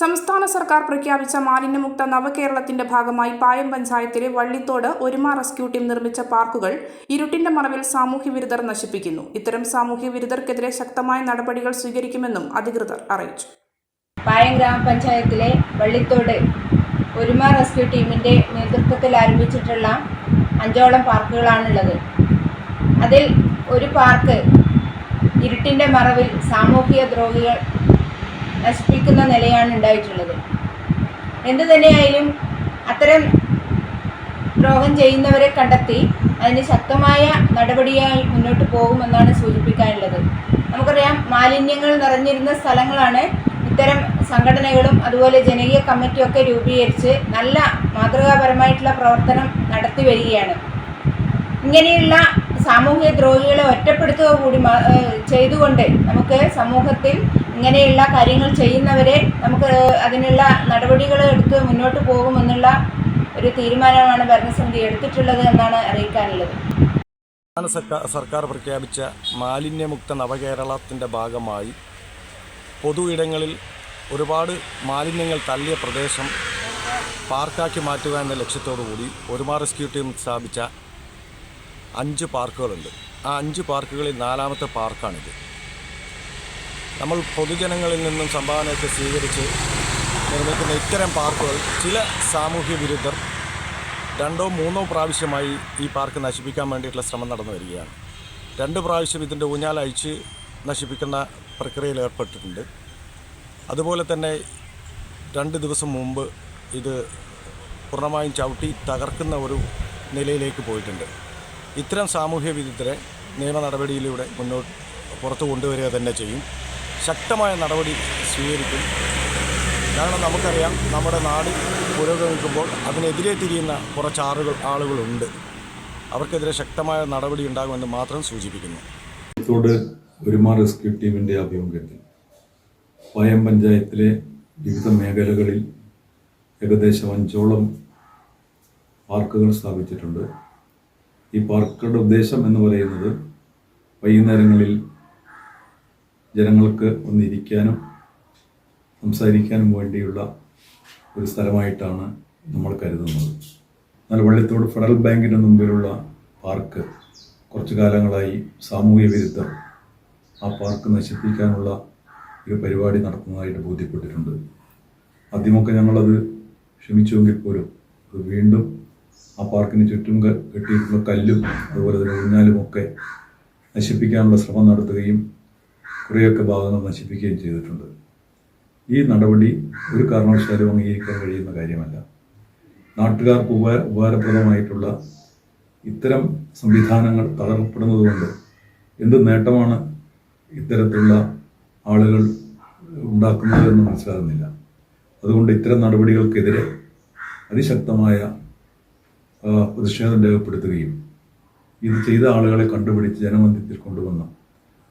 സംസ്ഥാന സർക്കാർ പ്രഖ്യാപിച്ച മാലിന്യമുക്ത നവകേരളത്തിന്റെ ഭാഗമായി പായം പഞ്ചായത്തിലെ വള്ളിത്തോട് ഒരുമ റെസ്ക്യൂ ടീം നിർമ്മിച്ച പാർക്കുകൾ ഇരുട്ടിന്റെ മറവിൽ സാമൂഹ്യ വിരുദ്ധർ നശിപ്പിക്കുന്നു. ഇത്തരം സാമൂഹ്യ വിരുദ്ധർക്കെതിരെ ശക്തമായ നടപടികൾ സ്വീകരിക്കുമെന്നും അധികൃതർ അറിയിച്ചു. പായം ഗ്രാമപഞ്ചായത്തിലെ വള്ളിത്തോട് ഒരുമ റെസ്ക്യൂ ടീമിന്റെ നേതൃത്വത്തിൽ ആരംഭിച്ചിട്ടുള്ള അഞ്ചോളം പാർക്കുകളാണുള്ളത്. അതിൽ ഒരു പാർക്ക് ഇരുട്ടിന്റെ മറവിൽ സാമൂഹിക ദ്രോഹികൾ നശിപ്പിക്കുന്ന നിലയാണ് ഉണ്ടായിട്ടുള്ളത്. എന്തു തന്നെയായാലും അത്തരം ദ്രോഹം ചെയ്യുന്നവരെ കണ്ടെത്തി അതിന് ശക്തമായ നടപടിയായി മുന്നോട്ട് പോകുമെന്നാണ് സൂചിപ്പിക്കാനുള്ളത്. നമുക്കറിയാം മാലിന്യങ്ങൾ നിറഞ്ഞിരുന്ന സ്ഥലങ്ങളാണ് ഇത്തരം സംഘടനകളും അതുപോലെ ജനകീയ കമ്മിറ്റിയൊക്കെ രൂപീകരിച്ച് നല്ല മാതൃകാപരമായിട്ടുള്ള പ്രവർത്തനം നടത്തി വരികയാണ്. ഇങ്ങനെയുള്ള സാമൂഹിക ദ്രോഹികളെ ഒറ്റപ്പെടുത്തുക കൂടി ചെയ്തുകൊണ്ട് നമുക്ക് സമൂഹത്തിൽ ഇങ്ങനെയുള്ള കാര്യങ്ങൾ ചെയ്യുന്നവരെ നമുക്ക് അതിനുള്ള നടപടികൾ എടുത്ത് മുന്നോട്ട് പോകുമെന്നുള്ള ഒരു തീരുമാനമാണ് ഭരണസമിതി എടുത്തിട്ടുള്ളത് എന്നാണ് അറിയിക്കാനുള്ളത്. സംസ്ഥാന സർക്കാർ പ്രഖ്യാപിച്ച മാലിന്യമുക്ത നവകേരളത്തിന്റെ ഭാഗമായി പൊതു ഇടങ്ങളിൽ ഒരുപാട് മാലിന്യങ്ങൾ തള്ളിയ പ്രദേശം പാർക്കാക്കി മാറ്റുക എന്ന ലക്ഷ്യത്തോടു കൂടി ഒരുമാ റെസ്ക്യൂ ടീം സ്ഥാപിച്ച അഞ്ച് പാർക്കുകളുണ്ട്. ആ അഞ്ച് പാർക്കുകളിൽ നാലാമത്തെ പാർക്കാണിത്. നമ്മൾ പൊതുജനങ്ങളിൽ നിന്നും സംഭാവനയൊക്കെ സ്വീകരിച്ച് നിർമ്മിക്കുന്ന ഇത്തരം പാർക്കുകൾ ചില സാമൂഹ്യ വിരുദ്ധർ രണ്ടോ മൂന്നോ പ്രാവശ്യമായി ഈ പാർക്ക് നശിപ്പിക്കാൻ വേണ്ടിയിട്ടുള്ള ശ്രമം നടന്നു വരികയാണ്. രണ്ട് പ്രാവശ്യം ഇതിന്റെ ഊഞ്ഞാലഴിച്ച് നശിപ്പിക്കുന്ന പ്രക്രിയയിൽ ഏർപ്പെട്ടിട്ടുണ്ട്. അതുപോലെ തന്നെ രണ്ട് ദിവസം മുമ്പ് ഇത് പൂർണമായും ചവിട്ടി തകർക്കുന്ന ഒരു നിലയിലേക്ക് പോയിട്ടുണ്ട്. ഇത്തരം സാമൂഹ്യ വിരുദ്ധരെ നിയമ നടപടിയിലൂടെ മുന്നോട്ട് പുറത്തു കൊണ്ടുവരിക തന്നെ ചെയ്യും. ശക്തമായ നടപടി സ്വീകരിക്കും. കാരണം നമുക്കറിയാം നമ്മുടെ നാട് പുരോഗമിക്കുമ്പോൾ അതിനെതിരെ തിരിയുന്ന കുറച്ച് ആളുകൾ ആളുകളുണ്ട്. അവർക്കെതിരെ ശക്തമായ നടപടി ഉണ്ടാകുമെന്ന് മാത്രം സൂചിപ്പിക്കുന്നു. ഒരുമാ റെസ്ക്യൂ ടീമിന്റെ ആഭിമുഖ്യത്തിൽ പയം പഞ്ചായത്തിലെ വിവിധ മേഖലകളിൽ ഏകദേശം അഞ്ചോളം പാർക്കുകൾ സ്ഥാപിച്ചിട്ടുണ്ട്. ഈ പാർക്കുകളുടെ ഉദ്ദേശം എന്ന് പറയുന്നത് വൈകുന്നേരങ്ങളിൽ ജനങ്ങൾക്ക് ഒന്നിരിക്കാനും സംസാരിക്കാനും വേണ്ടിയുള്ള ഒരു സ്ഥലമായിട്ടാണ് നമ്മൾ കരുതുന്നത്. എന്നാൽ വള്ളിത്തോട് ഫെഡറൽ ബാങ്കിന്റെ മുമ്പിലുള്ള പാർക്ക് കുറച്ചു കാലങ്ങളായി സാമൂഹ്യ വിരുദ്ധർ ആ പാർക്ക് നശിപ്പിക്കാനുള്ള ഒരു പരിപാടി നടത്തുന്നതായിട്ട് ബോധ്യപ്പെട്ടിട്ടുണ്ട്. ആദ്യമൊക്കെ ഞങ്ങളത് ക്ഷമിച്ചുവെങ്കിൽ പോലും അത് വീണ്ടും ആ പാർക്കിന് ചുറ്റും കെട്ടിയിട്ടുള്ള കല്ലും അതുപോലെ തന്നെ ഊഞ്ഞാലുമൊക്കെ നശിപ്പിക്കാനുള്ള ശ്രമം നടത്തുകയും കുറേയൊക്കെ ഭാഗങ്ങൾ നശിപ്പിക്കുകയും ചെയ്തിട്ടുണ്ട്. ഈ നടപടി ഒരു കാരണവശാലും അംഗീകരിക്കാൻ കഴിയുന്ന കാര്യമല്ല. നാട്ടുകാർക്ക് ഉപ ഉപകാരപ്രദമായിട്ടുള്ള ഇത്തരം സംവിധാനങ്ങൾ തകർക്കപ്പെടുന്നതുകൊണ്ട് എന്ത് നേട്ടമാണ് ഇത്തരത്തിലുള്ള ആളുകൾ ഉണ്ടാക്കുന്നത് എന്ന് മനസ്സിലാകുന്നില്ല. അതുകൊണ്ട് ഇത്തരം നടപടികൾക്കെതിരെ അതിശക്തമായ പ്രതിഷേധം രേഖപ്പെടുത്തുകയും ഇത് ചെയ്ത ആളുകളെ കണ്ടുപിടിച്ച് ജനമന്ദിരത്തിൽ കൊണ്ടുവന്ന്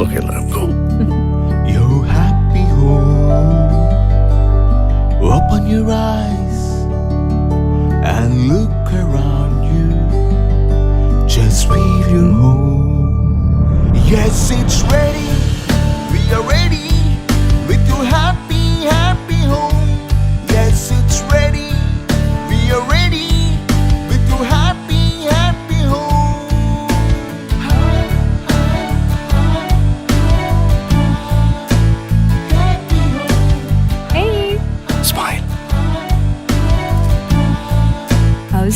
Okay, let go. your happy home, open your eyes and look around you. Just feel your home. Yes, it's ready.